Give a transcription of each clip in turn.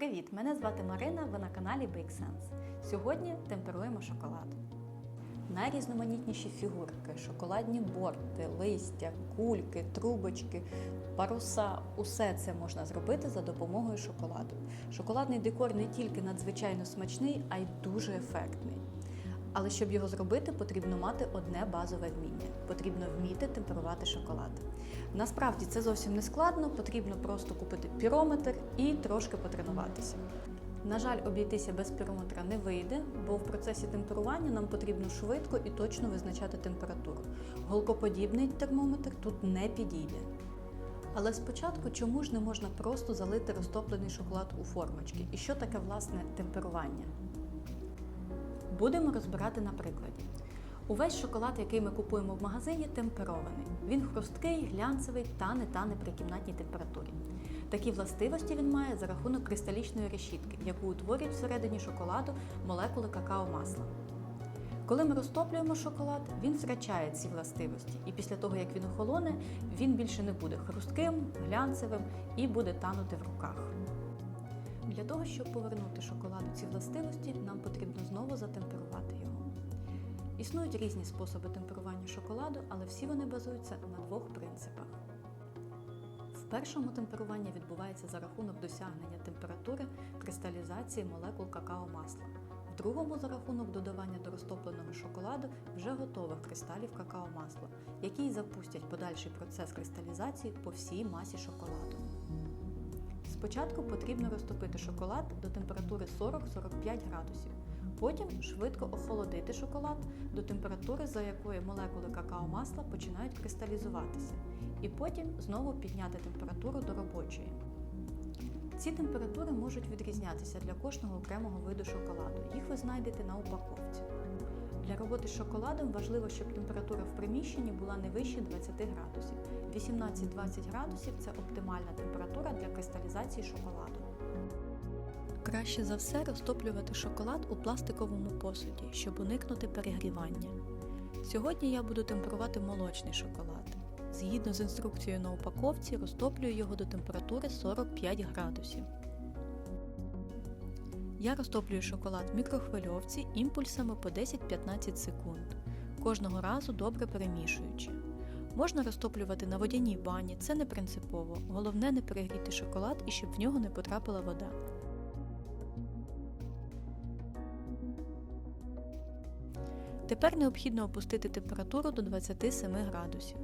Привіт! Мене звати Марина, ви на каналі Bake Sense. Сьогодні темперуємо шоколад. Найрізноманітніші фігурки, шоколадні борти, листя, кульки, трубочки, паруса усе це можна зробити за допомогою шоколаду. Шоколадний декор не тільки надзвичайно смачний, а й дуже ефектний. Але щоб його зробити, потрібно мати одне базове вміння потрібно вміти темперувати шоколад. Насправді це зовсім не складно, потрібно просто купити пірометр і трошки потренуватися. На жаль, обійтися без пірометра не вийде, бо в процесі темперування нам потрібно швидко і точно визначати температуру. Голкоподібний термометр тут не підійде. Але спочатку чому ж не можна просто залити розтоплений шоколад у формочки? І що таке власне темперування? Будемо розбирати на прикладі. Увесь шоколад, який ми купуємо в магазині, темперований. Він хрусткий, глянцевий, тане тане при кімнатній температурі. Такі властивості він має за рахунок кристалічної решітки, яку утворюють всередині шоколаду молекули какао-масла. Коли ми розтоплюємо шоколад, він втрачає ці властивості, і після того, як він охолоне, він більше не буде хрустким, глянцевим і буде танути в руках. Для того, щоб повернути шоколаду ці властивості, нам потрібно знову затемперувати його. Існують різні способи темперування шоколаду, але всі вони базуються на двох принципах. В першому темперуванні відбувається за рахунок досягнення температури кристалізації молекул какао-масла. В другому за рахунок додавання до розтопленого шоколаду вже готових кристалів какао-масла, які запустять подальший процес кристалізації по всій масі шоколаду. Спочатку потрібно розтопити шоколад до температури 40-45 градусів. Потім швидко охолодити шоколад до температури, за якої молекули какао-масла починають кристалізуватися, і потім знову підняти температуру до робочої. Ці температури можуть відрізнятися для кожного окремого виду шоколаду. Їх ви знайдете на упаковці. Для роботи з шоколадом важливо, щоб температура в приміщенні була не вище 20 градусів. 18-20 градусів це оптимальна температура для кристалізації шоколаду. Краще за все розтоплювати шоколад у пластиковому посуді, щоб уникнути перегрівання. Сьогодні я буду темперувати молочний шоколад. Згідно з інструкцією на упаковці, розтоплюю його до температури 45 градусів. Я розтоплюю шоколад в мікрохвильовці імпульсами по 10-15 секунд, кожного разу добре перемішуючи. Можна розтоплювати на водяній бані, це не принципово. Головне не перегріти шоколад і щоб в нього не потрапила вода. Тепер необхідно опустити температуру до 27 градусів.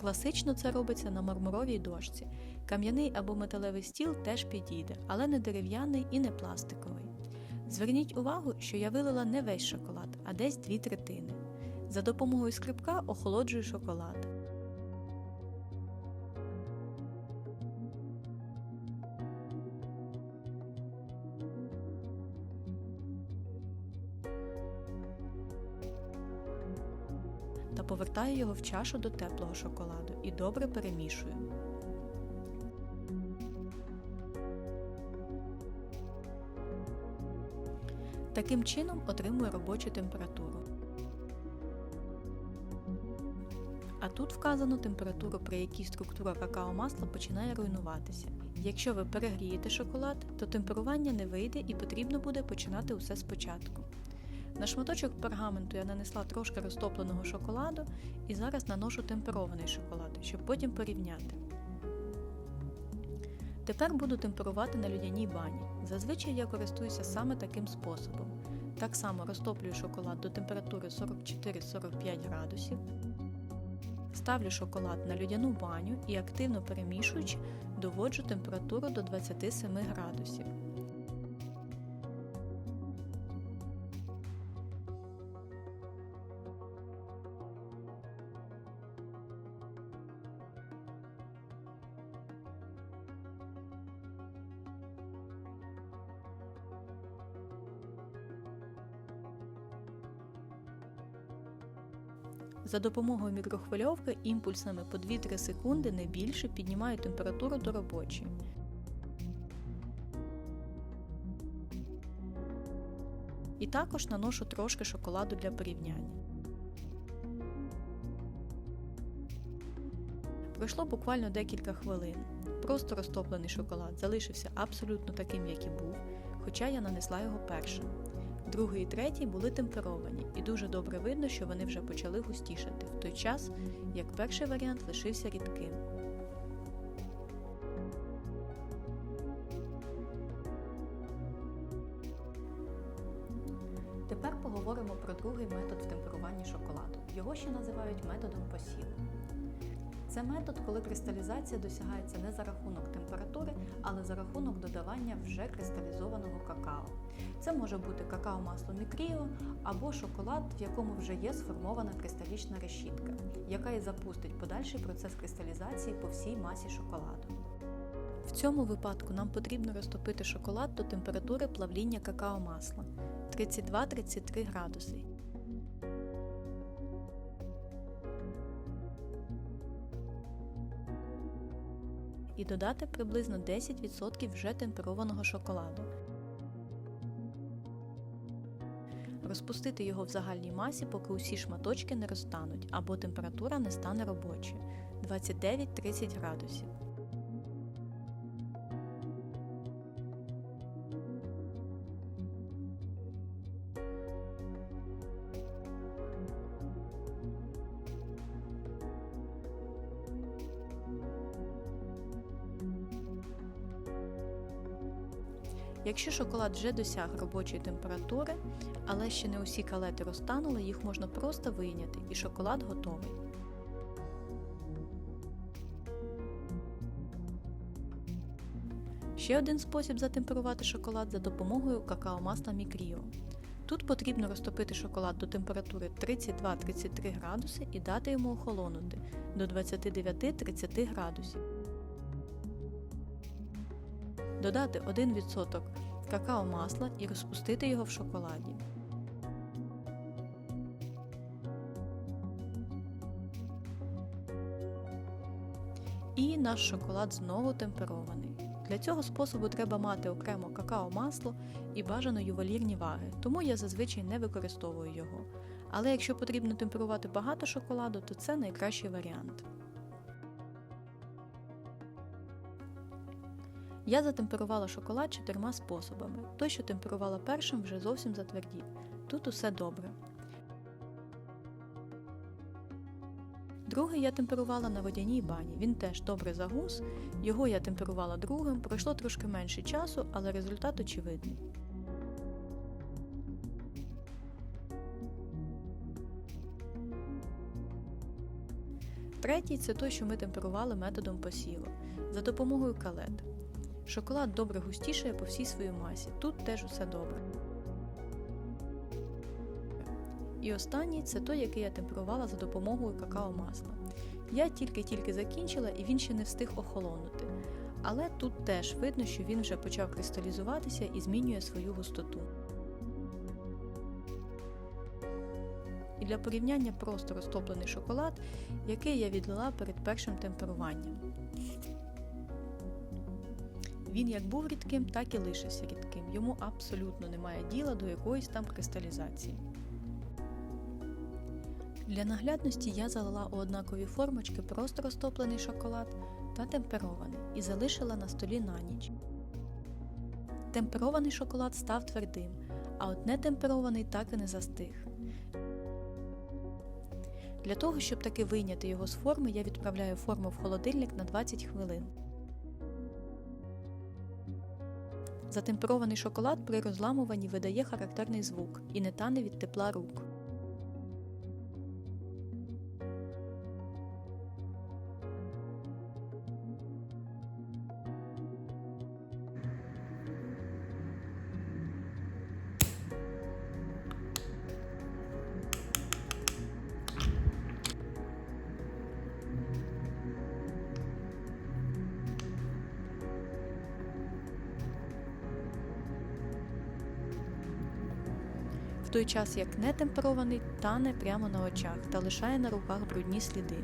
Класично це робиться на мармуровій дошці. Кам'яний або металевий стіл теж підійде, але не дерев'яний і не пластиковий. Зверніть увагу, що я вилила не весь шоколад, а десь дві третини. За допомогою скрипка охолоджую шоколад. Повертаю його в чашу до теплого шоколаду і добре перемішую. Таким чином отримую робочу температуру. А тут вказано температуру, при якій структура какао-масла починає руйнуватися. Якщо ви перегрієте шоколад, то темперування не вийде і потрібно буде починати усе спочатку. На шматочок пергаменту я нанесла трошки розтопленого шоколаду і зараз наношу темперований шоколад, щоб потім порівняти. Тепер буду темперувати на людяній бані. Зазвичай я користуюся саме таким способом. Так само розтоплюю шоколад до температури 44-45 градусів. Ставлю шоколад на людяну баню і активно перемішуючи, доводжу температуру до 27 градусів. За допомогою мікрохвильовки імпульсами по 2-3 секунди не більше піднімаю температуру до робочої. І також наношу трошки шоколаду для порівняння. Пройшло буквально декілька хвилин. просто розтоплений шоколад залишився абсолютно таким, як і був, хоча я нанесла його першим. Другий і третій були темперовані, і дуже добре видно, що вони вже почали густішати, в той час, як перший варіант лишився рідким. Тепер поговоримо про другий метод в темперуванні шоколаду. Його ще називають методом посілу. Це метод, коли кристалізація досягається не за рахунок температури, але за рахунок додавання вже кристалізованого какао. Це може бути какао-масло мікріо або шоколад, в якому вже є сформована кристалічна решітка, яка і запустить подальший процес кристалізації по всій масі шоколаду. В цьому випадку нам потрібно розтопити шоколад до температури плавління какао-масла 32-33 градуси. І додати приблизно 10% вже темперованого шоколаду. Розпустити його в загальній масі, поки усі шматочки не розтануть або температура не стане робочою 29-30 градусів. Якщо шоколад вже досяг робочої температури, але ще не усі калети розтанули, їх можна просто вийняти і шоколад готовий. Ще один спосіб затемперувати шоколад за допомогою какао-масла мікріо. Тут потрібно розтопити шоколад до температури 32-33 градуси і дати йому охолонути до 29-30 градусів. Додати 1% какао-масла і розпустити його в шоколаді. І наш шоколад знову темперований. Для цього способу треба мати окремо какао-масло і бажано ювелірні ваги, тому я зазвичай не використовую його. Але якщо потрібно темперувати багато шоколаду, то це найкращий варіант. Я затемперувала шоколад чотирма способами. Той, що темперувала першим, вже зовсім затвердів. Тут усе добре. Другий я темперувала на водяній бані. Він теж добре загус. Його я темперувала другим. Пройшло трошки менше часу, але результат очевидний. Третій це той, що ми темперували методом посілу за допомогою калет. Шоколад добре густішає по всій своїй масі. Тут теж усе добре. І останній це той, який я темперувала за допомогою какао-масла. Я тільки-тільки закінчила і він ще не встиг охолонути. Але тут теж видно, що він вже почав кристалізуватися і змінює свою густоту. І для порівняння просто розтоплений шоколад, який я відлила перед першим темперуванням. Він як був рідким, так і лишився рідким. Йому абсолютно немає діла до якоїсь там кристалізації. Для наглядності я залила у однакові формочки просто розтоплений шоколад та темперований і залишила на столі на ніч. Темперований шоколад став твердим, а от нетемперований так і не застиг. Для того, щоб таки вийняти його з форми, я відправляю форму в холодильник на 20 хвилин. Затемперований шоколад при розламуванні видає характерний звук і не тане від тепла рук. Той час як нетемперований тане прямо на очах та лишає на руках брудні сліди.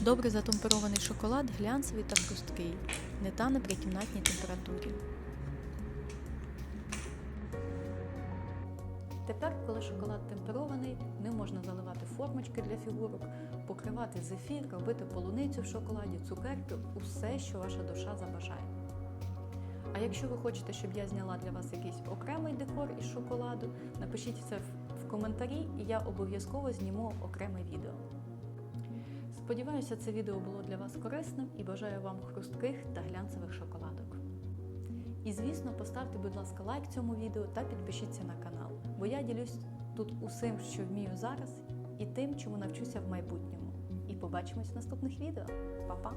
Добре затемперований шоколад глянцевий та хрусткий, не тане при кімнатній температурі. Тепер, коли шоколад темперований, ним можна заливати формочки для фігурок, покривати зефір, робити полуницю в шоколаді, цукерки, усе, що ваша душа забажає. А якщо ви хочете, щоб я зняла для вас якийсь окремий декор із шоколаду, напишіть це в коментарі, і я обов'язково зніму окреме відео. Сподіваюся, це відео було для вас корисним і бажаю вам хрустких та глянцевих шоколадок. І звісно, поставте, будь ласка, лайк цьому відео та підпишіться на канал, бо я ділюсь тут усім, що вмію зараз, і тим, чому навчуся в майбутньому. І побачимось в наступних відео. Па-па!